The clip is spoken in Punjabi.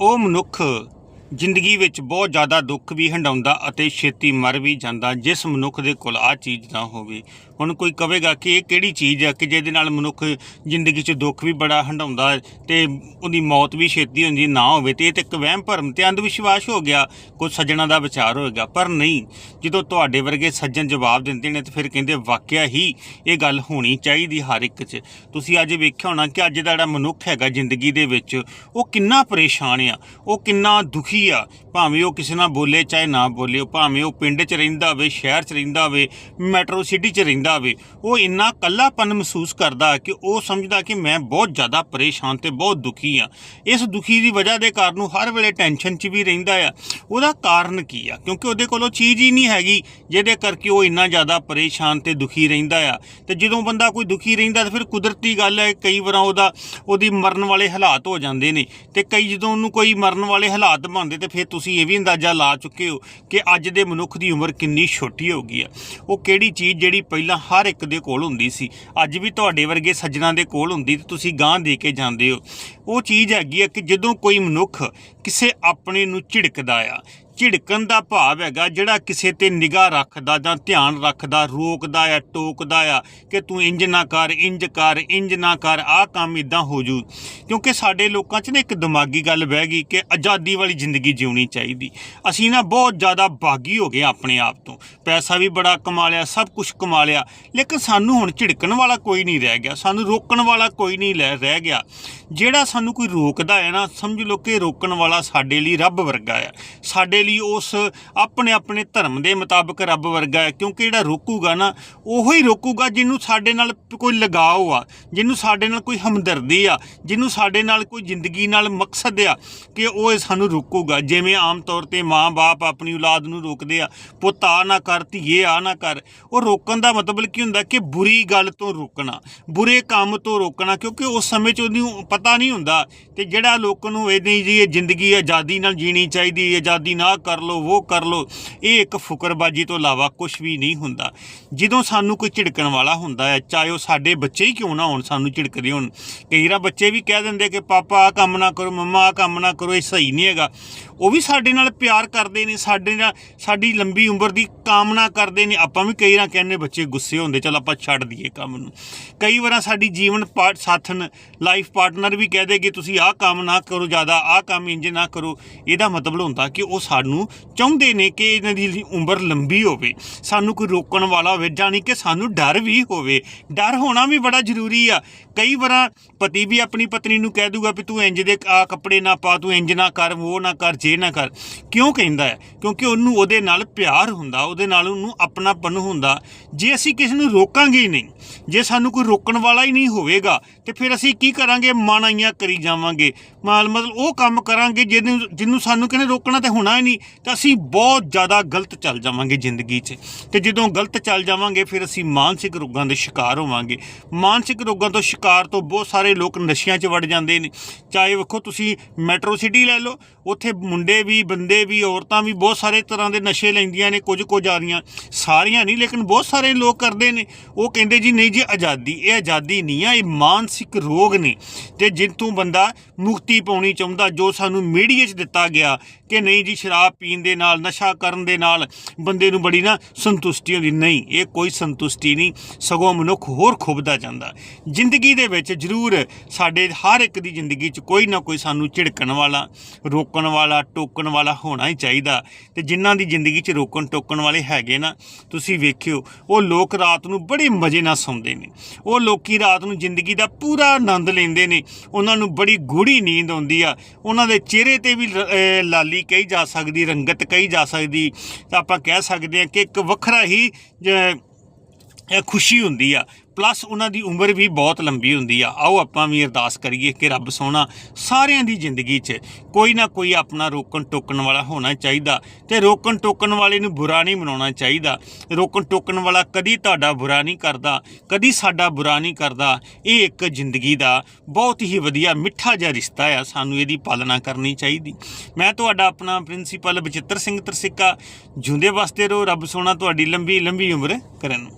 ਉਹ ਮਨੁੱਖ ਜ਼ਿੰਦਗੀ ਵਿੱਚ ਬਹੁਤ ਜ਼ਿਆਦਾ ਦੁੱਖ ਵੀ ਹੰਡਾਉਂਦਾ ਅਤੇ ਛੇਤੀ ਮਰ ਵੀ ਜਾਂਦਾ, ਜਿਸ ਮਨੁੱਖ ਦੇ ਕੋਲ ਆ ਚੀਜ਼ ਨਾ ਹੋਵੇ। ਹੁਣ ਕੋਈ ਕਵੇਗਾ ਕਿ ਇਹ ਕਿਹੜੀ ਚੀਜ਼ ਆ ਕਿ ਜਿਹਦੇ ਨਾਲ ਮਨੁੱਖ ਜ਼ਿੰਦਗੀ 'ਚ ਦੁੱਖ ਵੀ ਬੜਾ ਹੰਡਾਉਂਦਾ ਹੈ ਤੇ ਉਹਦੀ ਮੌਤ ਵੀ ਛੇਤੀ ਹੁੰਦੀ ਨਾ ਹੋਵੇ ਤੇ ਇਹ ਤੇ ਇੱਕ ਵਹਿਮ ਭਰਮ ਤੇ ਅੰਧ ਵਿਸ਼ਵਾਸ ਹੋ ਗਿਆ ਕੋਈ ਸੱਜਣਾ ਦਾ ਵਿਚਾਰ ਹੋਏਗਾ। ਪਰ ਨਹੀਂ, ਜਦੋਂ ਤੁਹਾਡੇ ਵਰਗੇ ਸੱਜਣ ਜਵਾਬ ਦਿੰਦੇ ਨੇ ਤੇ ਫਿਰ ਕਹਿੰਦੇ ਵਾਕਿਆ ਹੀ ਇਹ ਗੱਲ ਹੋਣੀ ਚਾਹੀਦੀ ਹਰ ਇੱਕ 'ਚ। ਤੁਸੀਂ ਅੱਜ ਵੇਖਿਆ ਹੋਣਾ ਕਿ ਅੱਜ ਦਾ ਜਿਹੜਾ ਮਨੁੱਖ ਹੈਗਾ ਜ਼ਿੰਦਗੀ ਦੇ ਵਿੱਚ, ਉਹ ਕਿੰਨਾ ਪਰੇਸ਼ਾਨ ਆ, ਉਹ ਕਿੰਨਾ ਦੁਖੀ ਆ। ਭਾਵੇਂ ਉਹ ਕਿਸੇ ਨਾਲ ਬੋਲੇ, ਚਾਹੇ ਨਾ ਬੋਲੇ ਭਾਵੇਂ ਉਹ ਪਿੰਡ 'ਚ ਰਹਿੰਦਾ ਹੋਵੇ, ਸ਼ਹਿਰ 'ਚ ਰਹਿੰਦਾ ਹੋਵੇ, ਮੈਟਰੋ ਸਿਟੀ 'ਚ ਰਹਿੰਦਾ ਹੋਵੇ ਉਹ ਇੰਨਾ ਕੱਲਾਪਨ ਮਹਿਸੂਸ ਕਰਦਾ ਕਿ ਉਹ ਸਮਝਦਾ ਕਿ ਮੈਂ ਬਹੁਤ ਜ਼ਿਆਦਾ ਪਰੇਸ਼ਾਨ ਤੇ ਬਹੁਤ ਦੁਖੀ ਆ ਇਸ ਦੁਖੀ ਦੀ ਵਜ੍ਹਾ ਦੇ ਕਾਰਨ ਉਹ ਹਰ ਵੇਲੇ ਟੈਨਸ਼ਨ 'ਚ ਵੀ ਰਹਿੰਦਾ ਆ। ਉਹਦਾ ਕਾਰਨ ਕੀ ਆ? ਕਿਉਂਕਿ ਉਹਦੇ ਕੋਲ ਚੀਜ਼ ਹੀ ਨਹੀਂ ਹੈਗੀ, ਜਿਹਦੇ ਕਰਕੇ ਉਹ ਇੰਨਾ ਜ਼ਿਆਦਾ ਪਰੇਸ਼ਾਨ ਤੇ ਦੁਖੀ ਰਹਿੰਦਾ ਆ। ਤੇ ਜਦੋਂ ਬੰਦਾ ਕੋਈ ਦੁਖੀ ਰਹਿੰਦਾ ਤਾਂ ਫਿਰ ਕੁਦਰਤੀ ਗੱਲ ਹੈ, ਕਈ ਵਾਰ ਉਹਦਾ, ਉਹਦੀ ਮਰਨ ਵਾਲੇ ਹਾਲਾਤ ਹੋ ਜਾਂਦੇ ਨੇ। ਤੇ ਕਈ ਜਦੋਂ ਉਹਨੂੰ ਕੋਈ ਮਰਨ ਵਾਲੇ ਹਾਲਾਤ ਬਣਦੇ ਤੇ ਫਿਰ ਤੁਸੀਂ ਇਹ ਵੀ ਅੰਦਾਜ਼ਾ ਲਾ ਚੁੱਕੇ ਹੋ ਕਿ ਅੱਜ ਦੇ ਮਨੁੱਖ ਦੀ ਉਮਰ ਕਿੰਨੀ ਛੋਟੀ ਹੋ ਗਈ ਆ। ਉਹ ਕਿਹੜੀ ਚੀਜ਼ ਜਿਹੜੀ ਪਹਿਲਾਂ ਹਰ ਇੱਕ ਦੇ ਕੋਲ ਹੁੰਦੀ ਸੀ। ਅੱਜ ਵੀ ਤੁਹਾਡੇ ਵਰਗੇ ਸੱਜਣਾ ਦੇ ਕੋਲ ਹੁੰਦੀ ਤੇ ਤੁਸੀਂ ਗਾਂ ਦੇ ਕੇ ਜਾਂਦੇ ਹੋ। ਉਹ ਚੀਜ਼ ਹੈਗੀ ਆ ਕਿ ਜਦੋਂ ਕੋਈ ਮਨੁੱਖ ਕਿਸੇ ਆਪਣੇ ਨੂੰ ਝਿੜਕਦਾ ਆ ਝਿੜਕਣ ਦਾ ਭਾਵ ਹੈਗਾ, ਜਿਹੜਾ ਕਿਸੇ ਤੇ ਨਿਗਾਹ ਰੱਖਦਾ ਜਾਂ ਧਿਆਨ ਰੱਖਦਾ, ਰੋਕਦਾ ਆ, ਟੋਕਦਾ ਆ, ਕਿ ਤੂੰ ਇੰਜ ਨਾ ਕਰ, ਇੰਜ ਕਰ, ਇੰਜ ਨਾ ਕਰ, ਆਹ ਕੰਮ ਇਦਾਂ ਹੋ ਜੂ। ਕਿਉਂਕਿ ਸਾਡੇ ਲੋਕਾਂ 'ਚ ਨਾ ਇੱਕ ਦਿਮਾਗੀ ਗੱਲ ਬਹਿ ਗਈ ਕਿ ਆਜ਼ਾਦੀ ਵਾਲੀ ਜ਼ਿੰਦਗੀ ਜਿਉਣੀ ਚਾਹੀਦੀ। ਅਸੀਂ ਨਾ ਬਹੁਤ ਜ਼ਿਆਦਾ ਬਾਗੀ ਹੋ ਗਏ ਆਪਣੇ ਆਪ ਤੋਂ। ਪੈਸਾ ਵੀ ਬੜਾ ਕਮਾ ਲਿਆ, ਸਭ ਕੁਝ ਕਮਾ ਲਿਆ, ਲੇਕਿਨ ਸਾਨੂੰ ਹੁਣ ਝਿੜਕਣ ਵਾਲਾ ਕੋਈ ਨਹੀਂ ਰਹਿ ਗਿਆ, ਸਾਨੂੰ ਰੋਕਣ ਵਾਲਾ ਕੋਈ ਨਹੀਂ ਲੈ, ਰਹਿ ਗਿਆ। ਜਿਹੜਾ ਸਾਨੂੰ ਕੋਈ ਰੋਕਦਾ ਹੈ ਨਾ, ਸਮਝ ਲਓ ਕਿ ਰੋਕਣ ਵਾਲਾ ਸਾਡੇ ਲਈ ਰੱਬ ਵਰਗਾ ਆ। ਸਾਡੇ ਲਈ ਉਸ ਆਪਣੇ ਆਪਣੇ ਧਰਮ ਦੇ ਮੁਤਾਬਕ ਰੱਬ ਵਰਗਾ ਹੈ, ਕਿਉਂਕਿ ਜਿਹੜਾ ਰੋਕੂਗਾ ਨਾ, ਉਹੋ ਹੀ ਰੋਕੂਗਾ ਜਿਹਨੂੰ ਸਾਡੇ ਨਾਲ ਕੋਈ ਲਗਾਓ ਆ, ਜਿਹਨੂੰ ਸਾਡੇ ਨਾਲ ਕੋਈ ਹਮਦਰਦੀ ਆ, ਜਿਹਨੂੰ ਸਾਡੇ ਨਾਲ ਕੋਈ ਜ਼ਿੰਦਗੀ ਨਾਲ ਮਕਸਦ ਆ ਕਿ ਉਹ ਸਾਨੂੰ ਰੋਕੂਗਾ। ਜਿਵੇਂ ਆਮ ਤੌਰ ਤੇ ਮਾਂ-ਬਾਪ ਆਪਣੀ ਔਲਾਦ ਨੂੰ ਰੋਕਦੇ ਆ, ਪੁੱਤ ਆ ਨਾ ਕਰ, ਧੀਏ ਆ ਨਾ ਕਰ, ਉਹ ਰੋਕਣ ਦਾ ਮਤਲਬ ਕੀ ਹੁੰਦਾ ਕਿ ਬੁਰੀ ਗੱਲ ਤੋਂ ਰੋਕਣਾ, ਬੁਰੇ ਕੰਮ ਤੋਂ ਰੋਕਣਾ, ਕਿਉਂਕਿ ਉਸ ਸਮੇਂ 'ਚ ਉਹਨੂੰ ਪਤਾ ਨਹੀਂ ਹੁੰਦਾ ਤੇ ਜਿਹੜਾ ਲੋਕਾਂ ਨੂੰ ਇਹ ਨਹੀਂ ਜੀ, ਇਹ ਜ਼ਿੰਦਗੀ ਆਜ਼ਾਦੀ ਨਾਲ ਜੀਣੀ ਚਾਹੀਦੀ, ਆਜ਼ਾਦੀ ਨਾ ਕਰ ਲਓ ਉਹ ਕਰ ਲਓ, ਇਹ ਇੱਕ ਫੁਕਰਬਾਜੀ ਤੋਂ ਇਲਾਵਾ ਕੁਝ ਵੀ ਨਹੀਂ ਹੁੰਦਾ। ਜਦੋਂ ਸਾਨੂੰ ਕੋਈ ਝਿੜਕਣ ਵਾਲਾ ਹੁੰਦਾ ਹੈ, ਚਾਹੇ ਉਹ ਸਾਡੇ ਬੱਚੇ ਹੀ ਕਿਉਂ ਨਾ ਹੋਣ, ਸਾਨੂੰ ਝਿੜਕਦੇ ਹੋਣ। ਕਈ ਵਾਰ ਬੱਚੇ ਵੀ ਕਹਿ ਦਿੰਦੇ ਕਿ, ਪਾਪਾ ਆ ਕੰਮ ਨਾ ਕਰੋ, ਮੰਮਾ ਆ ਕੰਮ ਨਾ ਕਰੋ, ਇਹ ਸਹੀ ਨਹੀਂ ਹੈਗਾ। ਉਹ ਵੀ ਸਾਡੇ ਨਾਲ ਪਿਆਰ ਕਰਦੇ ਨੇ, ਸਾਡੇ ਨਾਲ, ਸਾਡੀ ਲੰਬੀ ਉਮਰ ਦੀ ਕਾਮਨਾ ਕਰਦੇ ਨੇ। ਆਪਾਂ ਵੀ ਕਈ ਵਾਰ ਕਹਿੰਦੇ ਬੱਚੇ ਗੁੱਸੇ ਹੁੰਦੇ, ਚਲ ਆਪਾਂ ਛੱਡ ਦਈਏ ਕੰਮ ਨੂੰ। ਕਈ ਵਾਰਾਂ ਸਾਡੀ ਜੀਵਨ ਪਾਟ ਸਾਥਨ ਲਾਈਫ ਪਾਰਟਨਰ ਵੀ ਕਹਦੇ ਕਿ ਤੁਸੀਂ ਆਹ ਕੰਮ ਨਾ ਕਰੋ ਜ਼ਿਆਦਾ, ਆਹ ਕੰਮ ਇੰਜ ਨਾ ਕਰੋ। ਇਹਦਾ ਮਤਲਬ ਹੁੰਦਾ ਕਿ ਉਹ ਸਾਨੂੰ ਚਾਹੁੰਦੇ ਨੇ ਕਿ ਇਹਨਾਂ ਦੀ ਉਮਰ ਲੰਬੀ ਹੋਵੇ। ਸਾਨੂੰ ਕੋਈ ਰੋਕਣ ਵਾਲਾ ਹੋਵੇ ਜਾਣੀ ਕਿ ਸਾਨੂੰ ਡਰ ਵੀ ਹੋਵੇ। ਡਰ ਹੋਣਾ ਵੀ ਬੜਾ ਜ਼ਰੂਰੀ ਆ। ਕਈ ਵਾਰਾਂ ਪਤੀ ਵੀ ਆਪਣੀ ਪਤਨੀ ਨੂੰ ਕਹਿ ਦੂਗਾ ਵੀ ਤੂੰ ਇੰਜ ਦੇ ਆ ਕੱਪੜੇ ਨਾ ਪਾ, ਤੂੰ ਇੰਜ ਨਾ ਕਰ, ਉਹ ਨਾ ਕਰ ਜੇ ਨਾ ਕਰ। ਕਿਉਂ ਕਹਿੰਦਾ ਹੈ? ਕਿਉਂਕਿ ਉਹਨੂੰ ਉਹਦੇ ਨਾਲ ਪਿਆਰ ਹੁੰਦਾ, ਉਹਦੇ ਨਾਲ ਉਹਨੂੰ ਆਪਣਾਪਨ ਹੁੰਦਾ। ਜੇ ਅਸੀਂ ਕਿਸੇ ਨੂੰ ਰੋਕਾਂਗੇ ਹੀ ਨਹੀਂ, ਜੇ ਸਾਨੂੰ ਕੋਈ ਰੋਕਣ ਵਾਲਾ ਹੀ ਨਹੀਂ ਹੋਵੇਗਾ ਤੇ ਫਿਰ ਅਸੀਂ ਕੀ ਕਰਾਂਗੇ? ਮਨ ਆਈਆਂ ਕਰੀ ਜਾਵਾਂਗੇ। ਮਾਲ ਮਤਲਬ ਉਹ ਕੰਮ ਕਰਾਂਗੇ ਜਿਹਨੂੰ ਜਿਹਨੂੰ ਸਾਨੂੰ ਕਹਿੰਦੇ ਰੋਕਣਾ ਤੇ ਹੋਣਾ ਹੀ ਨਹੀਂ, ਤਾਂ ਅਸੀਂ ਬਹੁਤ ਜ਼ਿਆਦਾ ਗਲਤ ਚੱਲ ਜਾਵਾਂਗੇ ਜ਼ਿੰਦਗੀ 'ਚ। ਤੇ ਜਦੋਂ ਗਲਤ ਚੱਲ ਜਾਵਾਂਗੇ, ਫਿਰ ਅਸੀਂ ਮਾਨਸਿਕ ਰੋਗਾਂ ਦੇ ਸ਼ਿਕਾਰ ਹੋਵਾਂਗੇ। ਮਾਨਸਿਕ ਰੋਗਾਂ ਤੋਂ ਸ਼ਿਕਾਰ ਤੋਂ ਬਹੁਤ ਸਾਰੇ ਲੋਕ ਨਸ਼ਿਆਂ 'ਚ ਵੜ ਜਾਂਦੇ ਨੇ। ਚਾਹੇ ਵੇਖੋ ਤੁਸੀਂ ਮੈਟਰੋ ਸਿਟੀ ਲੈ ਲਓ, ਉੱਥੇ ਮੁੰਡੇ ਵੀ, ਬੰਦੇ ਵੀ, ਔਰਤਾਂ ਵੀ ਬਹੁਤ ਸਾਰੇ ਤਰ੍ਹਾਂ ਦੇ ਨਸ਼ੇ ਲੈਂਦੀਆਂ ਨੇ, ਕੁਝ ਕੁਝ ਆ ਰਹੀਆਂ। ਸਾਰੀਆਂ ਨਹੀਂ, ਲੇਕਿਨ ਬਹੁਤ ਸਾਰੇ ਲੋਕ ਕਰਦੇ ਨੇ। ਉਹ ਕਹਿੰਦੇ ਜੀ, ਨਹੀਂ ਜੀ, ਆਜ਼ਾਦੀ, ਇਹ ਆਜ਼ਾਦੀ ਨਹੀਂ ਆ, ਇਹ ਮਾਨਸਿਕ ਰੋਗ ਨੇ ਤੇ ਜਿੱਥੋਂ ਬੰਦਾ ਮੁਕਤੀ ਪਾਉਣੀ ਚਾਹੁੰਦਾ, ਜੋ ਸਾਨੂੰ ਮੀਡੀਆ 'ਚ ਦਿੱਤਾ ਗਿਆ ਕਿ ਨਹੀਂ ਜੀ, ਸ਼ਰਾਬ ਪੀਣ ਦੇ ਨਾਲ, ਨਸ਼ਾ ਕਰਨ ਦੇ ਨਾਲ ਬੰਦੇ ਨੂੰ ਬੜੀ ਨਾ ਸੰਤੁਸ਼ਟੀ ਹੁੰਦੀ। ਨਹੀਂ, ਇਹ ਕੋਈ ਸੰਤੁਸ਼ਟੀ ਨਹੀਂ, ਸਗੋਂ ਮਨੁੱਖ ਹੋਰ ਖੁਬਦਾ ਜਾਂਦਾ। ਜ਼ਿੰਦਗੀ ਦੇ ਵਿੱਚ ਜ਼ਰੂਰ ਸਾਡੇ ਹਰ ਇੱਕ ਦੀ ਜ਼ਿੰਦਗੀ 'ਚ ਕੋਈ ਨਾ ਕੋਈ ਸਾਨੂੰ ਝਿੜਕਣ ਵਾਲਾ, ਰੋਕਣ ਵਾਲਾ, ਟੋਕਣ ਵਾਲਾ ਹੋਣਾ ਹੀ ਚਾਹੀਦਾ। ਤੇ ਜਿਨ੍ਹਾਂ ਦੀ ਜ਼ਿੰਦਗੀ 'ਚ ਰੋਕਣ ਟੋਕਣ ਵਾਲੇ ਹੈਗੇ ਨਾ, ਤੁਸੀਂ ਵੇਖਿਓ, ਉਹ ਲੋਕ ਰਾਤ ਨੂੰ ਬੜੇ ਮਜ਼ੇ ਨਾਲ ਸੌਂਦੇ ਨੇ। ਉਹ ਲੋਕੀ ਰਾਤ ਨੂੰ ਜ਼ਿੰਦਗੀ ਦਾ ਪੂਰਾ ਆਨੰਦ ਲੈਂਦੇ ਨੇ। ਉਹਨਾਂ ਨੂੰ ਬੜੀ ਗੂੜੀ ਨੀਂਦ ਆਉਂਦੀ ਆ। ਉਹਨਾਂ ਦੇ ਚਿਹਰੇ ਤੇ ਵੀ ਲਾਲੀ ਕਹੀ ਜਾ ਸਕਦੀ, ਰੰਗਤ ਕਹੀ ਜਾ ਸਕਦੀ। ਤਾਂ ਆਪਾਂ ਕਹਿ ਸਕਦੇ ਹਾਂ ਕਿ ਇੱਕ ਵੱਖਰਾ ਹੀ ਖੁਸ਼ੀ ਹੁੰਦੀ ਆ। ਪਲੱਸ ਉਹਨਾਂ ਦੀ ਉਮਰ ਵੀ ਬਹੁਤ ਲੰਬੀ ਹੁੰਦੀ ਆ। ਆਓ ਆਪਾਂ ਵੀ ਅਰਦਾਸ ਕਰੀਏ ਕਿ ਰੱਬ ਸੋਹਣਾ ਸਾਰਿਆਂ ਦੀ ਜ਼ਿੰਦਗੀ 'ਚ ਕੋਈ ਨਾ ਕੋਈ ਆਪਣਾ ਰੋਕਣ ਟੋਕਣ ਵਾਲਾ ਹੋਣਾ ਚਾਹੀਦਾ ਤੇ ਰੋਕਣ ਟੋਕਣ ਵਾਲੇ ਨੂੰ ਬੁਰਾ ਨਹੀਂ ਮਨਾਉਣਾ ਚਾਹੀਦਾ। ਰੋਕਣ ਟੋਕਣ ਵਾਲਾ ਕਦੀ ਤੁਹਾਡਾ ਬੁਰਾ ਨਹੀਂ ਕਰਦਾ, ਕਦੀ ਸਾਡਾ ਬੁਰਾ ਨਹੀਂ ਕਰਦਾ। ਇਹ ਇੱਕ ਜ਼ਿੰਦਗੀ ਦਾ ਬਹੁਤ ਹੀ ਵਧੀਆ ਮਿੱਠਾ ਜਿਹਾ ਰਿਸ਼ਤਾ ਆ, ਸਾਨੂੰ ਇਹਦੀ ਪਾਲਣਾ ਕਰਨੀ ਚਾਹੀਦੀ। ਮੈਂ ਤੁਹਾਡਾ ਆਪਣਾ ਪ੍ਰਿੰਸੀਪਲ ਬਚਿੱਤਰ ਸਿੰਘ ਤਰਸਿੱਕਾ ਜੁੰਦੇ ਵਾਸਤੇ ਰਹੋ, ਰੱਬ ਸੋਹਣਾ ਤੁਹਾਡੀ ਲੰਬੀ ਲੰਬੀ ਉਮਰ ਕਰਨ।